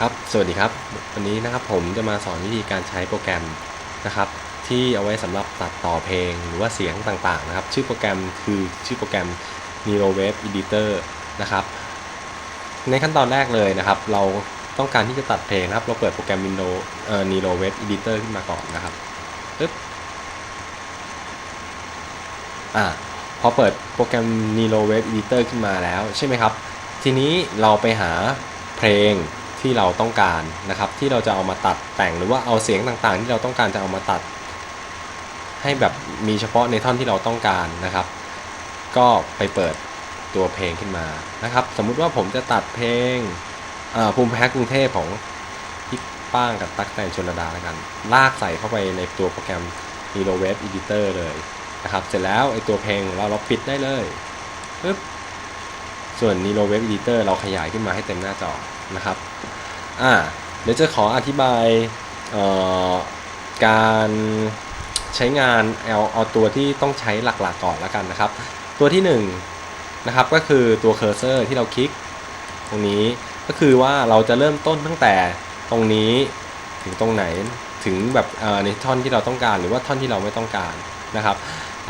ครับ สวัสดีครับ วันนี้นะครับผมจะมาสอนวิธีการใช้โปรแกรมนะครับ ที่เอาไว้สำหรับตัดต่อเพลงหรือว่าเสียงต่างๆนะครับ ชื่อโปรแกรมคือชื่อโปรแกรม Nero Wave Editor นะครับ ในขั้นตอนแรกเลยนะครับ เราต้องการที่จะตัดเพลงนะครับ เราเปิดโปรแกรม Windows เอ่อ Nero Wave Editor ขึ้นมาก่อนนะครับปึ๊บอ่าพอเปิดโปรแกรม Nero Wave Editor ขึ้นมาแล้วใช่ไหมครับ ทีนี้เราไปหาเพลง ที่เราต้องการนะครับ ที่เราจะเอามาตัดแต่งหรือว่าเอาเสียงต่างๆ ที่เราต้องการจะเอามาตัด ให้แบบมีเฉพาะในท่อนที่เราต้องการนะครับ ก็ไปเปิดตัวเพลงขึ้นมานะครับ สมมุติว่าผมจะตัดเพลงภูมิแพ้กรุงเทพของพี่ป้างกับตั๊กแตนชนดาแล้วกัน ลากใส่เข้าไปในตัวโปรแกรม Nero Wave Editor เลยนะครับ เสร็จแล้วไอตัวเพลงของเราเราปิดได้เลยปึ๊บ ส่วน Nero Web Editor เราขยายขึ้นมาให้เต็มหน้าจอนะครับอ่าเดี๋ยวจะขออธิบายเอ่อการใช้งานเอาเอาตัวที่ต้องใช้หลักๆก่อนแล้วกันนะครับ ตัวที่1นงนะครับก็คือตัวเคอร์เซอร์ที่เราคลิกตรงนี้ก็คือว่าเราจะเริ่มต้นตั้งแต่ตรงนี้ถึงตรงไหนถึงแบบเอ่อในท่อนที่เราต้องการหรือว่าท่อนที่เราไม่ต้องการนะครับ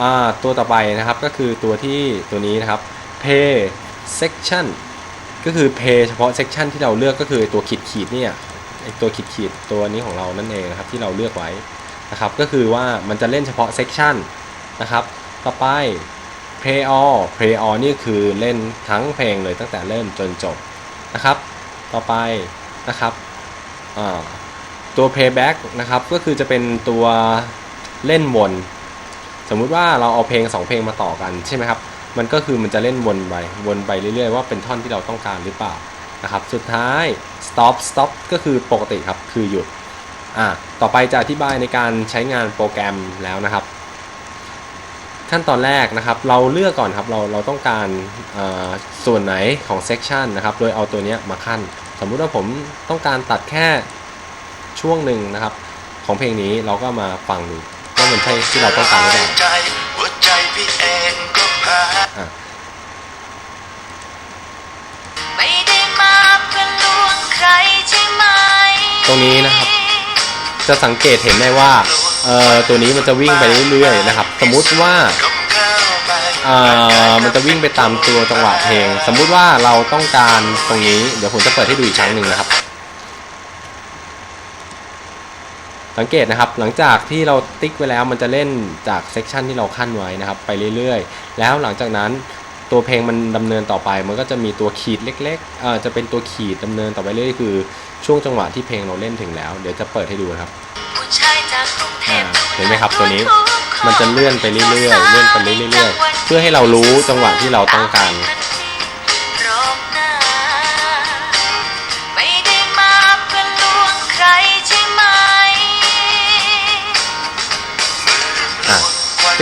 อ่าตัวต่อไปนะครับก็คือตัวที่ตัวนี้นะครับ pay section ก็คือ pay เฉพาะ section ที่เราเลือกก็คือตัวขีดขีดเนี่ยไอตัวขีดขีดตัวนี้ของเรานั่นเองนะครับที่เราเลือกไว้นะครับก็คือว่ามันจะเล่นเฉพาะ section นะครับต่อไป play all play all นี่คือเล่นทั้งเพลงเลยตั้งแต่เริ่มจนจบนะครับ ต่อไปนะครับตัว playback นะครับก็คือจะเป็นตัวเล่นวน สมมุติว่าเราเอาเพลง 2 เพลงมาต่อกันใช่ไหมครับ มันก็คือมันจะเล่นวนไปวนไปเรื่อยๆ ว่าเป็นท่อนที่เราต้องการหรือเปล่านะครับ สุดท้าย stop stop ก็คือปกติครับคือหยุดอ่าต่อไปจะอธิบายในการใช้งานโปรแกรมแล้วนะครับ ขั้นตอนแรกนะครับ เราเลือกก่อนครับเราเราต้องการอ่าส่วนไหนของ section นะครับ โดยเอาตัวเนี้ยมาขั้น สมมุติว่าผมต้องการตัดแค่ช่วงหนึ่งนะครับ ของเพลงนี้เราก็มาฟังดูว่ามันใช่ที่เราต้องการหรือเปล่า ใจหัวใจพี่เองก็แพ้ไม่ได้มาเพื่อลวงใครใช่ไหมตรงนี้นะครับ จะสังเกตเห็นได้ว่าเอ่อตัวนี้มันจะวิ่งไปเรื่อยๆนะครับ สมมุติว่าก็เข้าไปเอ่อมันจะวิ่งไปตามตัวจังหวะเพลง สมมุติว่าเราต้องการตรงนี้ เดี๋ยวผมจะเปิดให้ดูอีกครั้งหนึ่งนะครับ สังเกตนะครับหลังจากที่เราติ๊กไว้แล้วมันจะเล่นจากเซกชันที่เราขั้นไว้นะครับไปเรื่อยๆ แล้วหลังจากนั้นตัวเพลงมันดำเนินต่อไป มันก็จะมีตัวขีดเล็กๆเอ่อจะเป็นตัวขีดดำเนินต่อไปเรื่อยๆคือช่วงจังหวะที่เพลงเราเล่นถึงแล้ว เดี๋ยวจะเปิดให้ดูครับเห็นไหมครับตัวนี้มันจะเลื่อนไปเรื่อยๆเลื่อนไปเรื่อยๆเพื่อให้เรารู้จังหวะที่เราต้องการ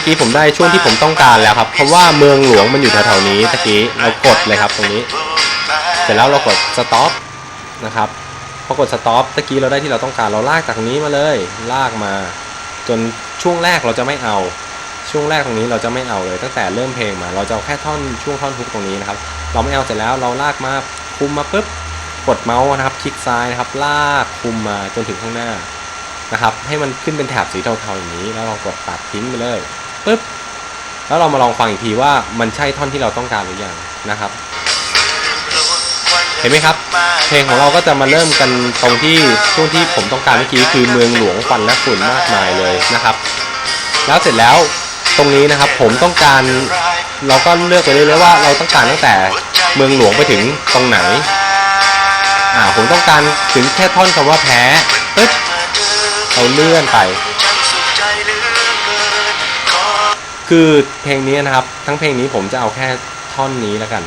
ตะกี้ผมได้ช่วงที่ผมต้องการแล้วครับ เพราะว่าเมืองหลวงมันอยู่แถวๆนี้ตะกี้เรากดเลยครับตรงนี้ เสร็จแล้วเรากด stop นะครับพอกด stop ตะกี้เราได้ที่เราต้องการเราลากจากตรงนี้มาเลย ลากมา จนช่วงแรกเราจะไม่เอา ช่วงแรกตรงนี้เราจะไม่เอาเลย ตั้งแต่เริ่มเพลงมา เราจะเอาแค่ท่อนช่วงท่อนฮุกตรงนี้นะครับ เราไม่เอาเสร็จแล้วเราลากมาคุมมาปุ๊บกดเมาส์นะครับ คลิกซ้ายนะครับ ลากคุมมาจนถึงข้างหน้านะครับ ให้มันขึ้นเป็นแถบสีเทาๆอย่างนี้ แล้วเรากดตัดทิ้งไปเลย ปุ๊บแล้วเรามาลองฟังอีกทีว่ามันใช่ท่อนที่เราต้องการหรือยังนะครับ เห็นไหมครับ เพลงของเราก็จะมาเริ่มกันตรงที่ช่วงที่ผมต้องการเมื่อกี้คือเมืองหลวงควันและฝุ่นมากมายเลยนะครับ แล้วเสร็จแล้วตรงนี้นะครับผมต้องการเราก็เลือกไปเรื่อยๆว่าเราต้องการตั้งแต่เมืองหลวงไปถึงตรงไหนอ่าผมต้องการถึงแค่ท่อนคำว่าแพ้ปึ๊บเราเลื่อนไป คือเพลงนี้นะครับ ทั้งเพลงนี้ผมจะเอาแค่ท่อนนี้แล้วกัน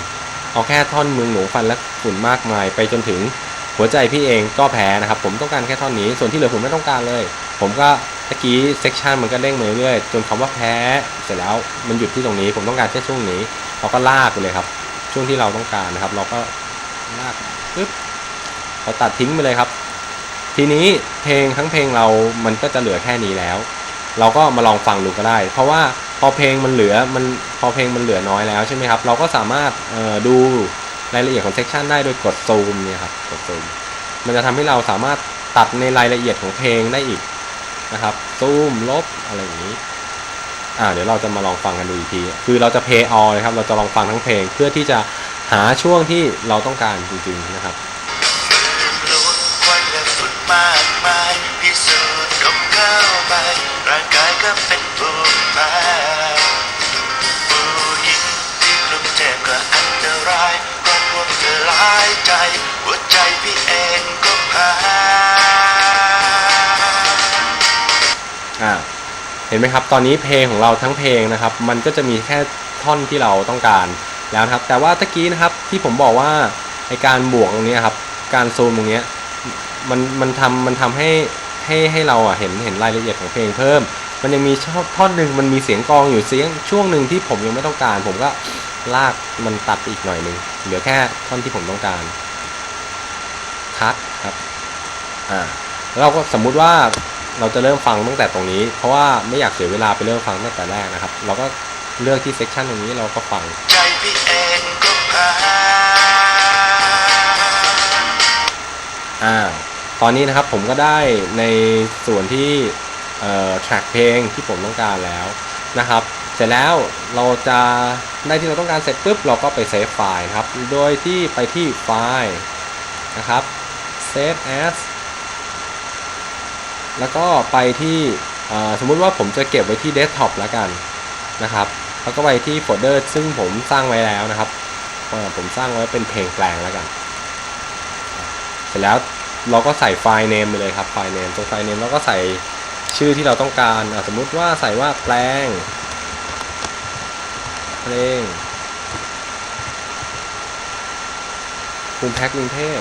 เอาแค่ท่อนเมืองหลวงฟันและฝุ่นมากมาย ไปจนถึงหัวใจพี่เองก็แพ้นะครับ ผมต้องการแค่ท่อนนี้ ส่วนที่เหลือผมไม่ต้องการเลย ผมก็ตะกี้เซกชันมันก็เร่งมาเรื่อยจนคำว่าแพ้เสร็จแล้วมันหยุดที่ตรงนี้ ผมต้องการแค่ช่วงนี้ เราก็ลากไปเลยครับ ช่วงที่เราต้องการนะครับ เราก็ลากปึ๊บเราตัดทิ้งไปเลยครับ ทีนี้เพลงทั้งเพลงเรามันก็จะเหลือแค่นี้แล้ว เราก็มาลองฟังดูก็ได้ เพราะว่า อเพลงมันเหลือมันพอเพลงมันเหลือน้อยแล้วใช่ไหมครับ เราก็สามารถดูรายละเอียดของเซกชันได้โดยกดซูมเนี่ยครับกดซูมมันจะทำให้เราสามารถตัดในรายละเอียดของเพลงได้อีกนะครับซูมลบอะไรอย่างนี้อ่าเดี๋ยวเราจะมาลองฟังกันดูอีกที คือเราจะเพย์ออนะครับ เราจะลองฟังทั้งเพลงเพื่อที่จะหาช่วงที่เราต้องการจริงๆนะครับมากมายพิสูจน์ดมเข้าไปร่างกายก็เป็น เห็นไหมครับ ตอนนี้เพลงของเราทั้งเพลงนะครับ มันก็จะมีแค่ท่อนที่เราต้องการแล้วนะครับ แต่ว่าตะกี้นะครับที่ผมบอกว่าไอการบวกตรงนี้ครับ การซูมตรงเนี้ยมันมันทำมันทำให้ให้ให้เราอะเห็นเห็นรายละเอียดของเพลงเพิ่ม มันยังมีท่อนหนึ่งมันมีเสียงกองอยู่เสียงช่วงหนึ่งที่ผมยังไม่ต้องการ ผมก็ลากมันตัดอีกหน่อยหนึ่งเหลือแค่ท่อนที่ผมต้องการคัดครับอ่าเราก็สมมุติว่า เราจะเริ่มฟังตั้งแต่ตรงนี้ เพราะว่าไม่อยากเสียเวลาไปเริ่มฟังตั้งแต่แรกนะครับ เราก็เลือกที่เซกชันตรงนี้เราก็ฟังใจพี่เองก็พาอ่าตอนนี้นะครับผมก็ได้ในส่วนที่เอ่อ track เพลงที่ผมต้องการแล้วนะครับ เสร็จแล้วเราจะได้ที่เราต้องการเสร็จปุ๊บเราก็ไปเซฟไฟล์นะครับ โดยที่ไปที่ไฟล์นะครับ save as แล้วก็ไปที่สมมุติว่าผมจะเก็บไว้ที่เดสก์ท็อปแล้วกันนะครับ แล้วก็ไปที่โฟลเดอร์ซึ่งผมสร้างไว้แล้วนะครับเอ่อผมสร้างไว้เป็นเพลงแปลงแล้วกัน เสร็จแล้วเราก็ใส่ไฟล์เนมไปเลยครับ ไฟล์เนม ตรงไฟล์เนมเราก็ใส่ชื่อที่เราต้องการ สมมุติว่าใส่ว่าแปลง เพลงภูมิแพ็กกรุงเทพ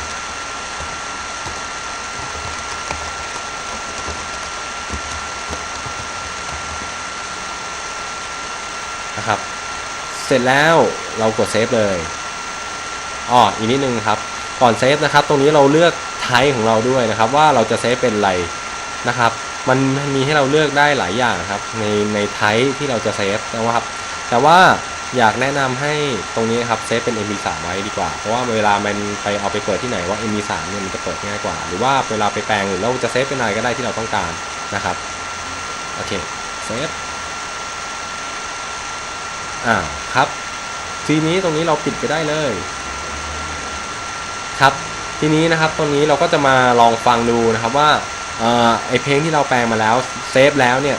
นะครับ เสร็จแล้วเรากดเซฟเลยอ๋ออีกนิดนึงครับ ก่อนเซฟนะครับ ตรงนี้เราเลือกไทป์ของเราด้วยนะครับ ว่าเราจะเซฟเป็นอะไรนะครับ มันมีให้เราเลือกได้หลายอย่างครับ ในในไทป์ที่เราจะเซฟนะครับ แต่ว่าอยากแนะนำให้ตรงนี้ครับเซฟเป็น MP3 ไว้ดีกว่า เพราะว่าเวลามันไปเอาไปเปิดที่ไหนว่า MP3 เนี่ยมันจะเปิดง่ายกว่า หรือว่าเวลาไปแปลงหรือเราจะเซฟเป็นอะไรก็ได้ที่เราต้องการนะครับ โอเค เซฟ อ่าครับ ทีนี้ตรงนี้เราปิดไปได้เลย ครับ ทีนี้นะครับตรงนี้เราก็จะมาลองฟังดูนะครับว่าเออไอเพลงที่เราแปลงมาแล้วเซฟแล้วเนี่ย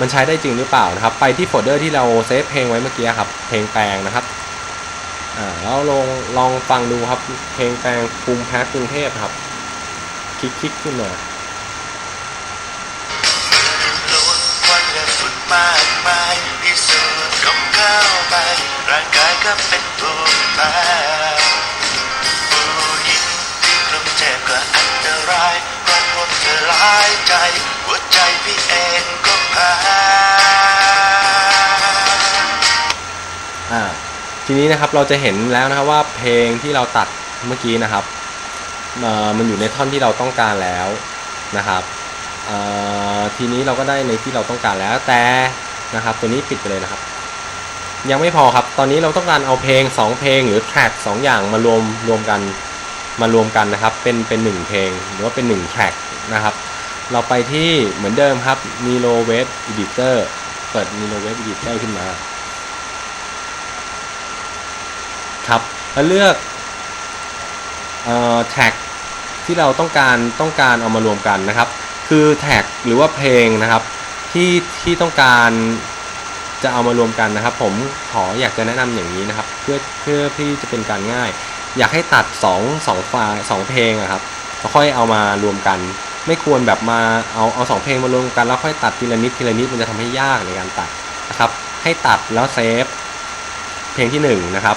มันใช้ได้จริงหรือเปล่านะครับ ไปที่โฟลเดอร์ที่เราเซฟเพลงไว้เมื่อกี้ครับ เพลงแปลงนะครับอ่าแล้วลองลองฟังดูครับ เพลงแปลงภูมิแพ้กรุงเทพครับ คลิกคลิกขึ้นมา ก็เป็นภูมิแพ้ผู้หญิงที่กรุงเทพก็อันตรายเพราะพวกเธอหลายใจ หัวใจพี่เองก็แพ้อ่าทีนี้นะครับเราจะเห็นแล้วนะครับว่าเพลงที่เราตัดเมื่อกี้นะครับมันอยู่ในท่อนที่เราต้องการแล้วนะครับทีนี้เราก็ได้ในที่เราต้องการแล้วแต่นะครับ ตัวนี้ปิดไปเลยนะครับ ยังไม่พอครับ ตอนนี้เราต้องการเอาเพลง 2 เพลงหรือแทร็กสองอย่างมารวมรวมกันมารวมกันนะครับ เป็นเป็นหนึ่งเพลงหรือว่าเป็น1แทร็กนะครับ เราไปที่เหมือนเดิมครับ Nilo Web Editor เปิด Nilo Web Editor ขึ้นมา ครับแล้วเลือกออแท็กที่เราต้องการต้องการเอามารวมกันนะครับ คือแท็กหรือว่าเพลงนะครับที่ที่ต้องการ จะเอามารวมกันนะครับ ผมขออยากจะแนะนำอย่างนี้นะครับ เพื่อเพื่อที่จะเป็นการง่าย อยากให้ตัด2 2ไฟล์2เพลงอะครับแล้วค่อยเอามารวมกัน ไม่ควรแบบมาเอาเอาสองเพลงมารวมกันแล้วค่อยตัดทีละนิดทีละนิดมันจะทำให้ยากในการตัดนะครับ ให้ตัดแล้วเซฟเพลงที่หนึ่งนะครับ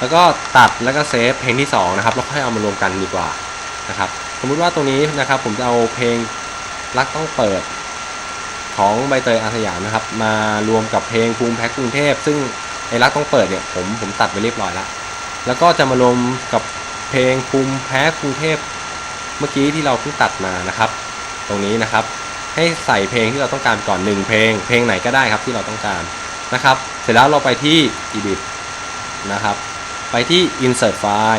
แล้วก็ตัดแล้วก็เซฟเพลงที่2นะครับแล้วค่อยเอามารวมกันดีกว่านะครับ สมมุติว่าตรงนี้นะครับผมจะเอาเพลงรักต้องเปิด ของใบเตยอาสยามนะครับ มารวมกับเพลงภูมิแพ็กกรุงเทพ ซึ่งไอรักต้องเปิดเนี่ยผมผมตัดไปเรียบร้อยแล้ว แล้วก็จะมารวมกับเพลงภูมิแพ้กรุงเทพ เมื่อกี้ที่เราเพิ่งตัดมานะครับ ตรงนี้นะครับ ให้ใส่เพลงที่เราต้องการก่อนหนึ่งเพลง เพลงไหนก็ได้ครับที่เราต้องการนะครับ เสร็จแล้วเราไปที่ edit นะครับ ไปที่ insert file